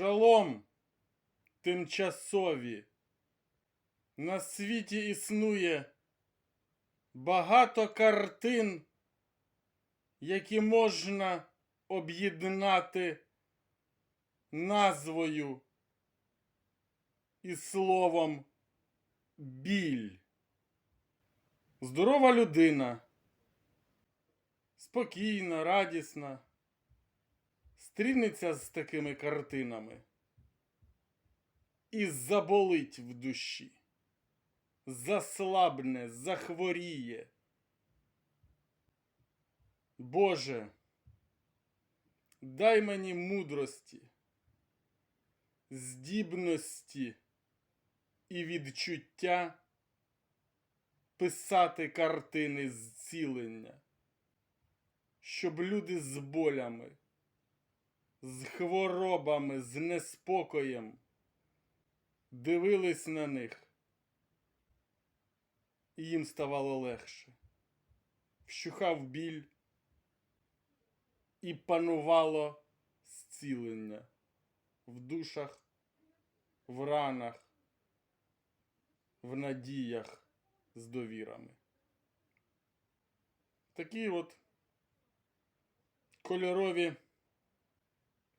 Шалом тимчасові. На світі існує багато картин, які можна об'єднати назвою і словом біль. Здорова людина, спокійна, радісна, стрінеться з такими картинами і заболить в душі, заслабне, захворіє. Боже, дай мені мудрості, здібності і відчуття писати картини зцілення, щоб люди з болями, з хворобами, з неспокоєм дивились на них, і їм ставало легше. Вщухав біль і панувало зцілення в душах, в ранах, в надіях з довірами. Такі от кольорові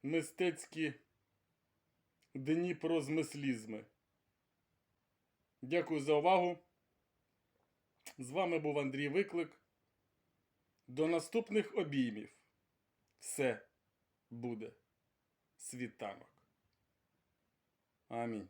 мистецькі дні про змислізми. Дякую за увагу. З вами був Андрій Виклик. До наступних обіймів. Все буде світанок. Амінь.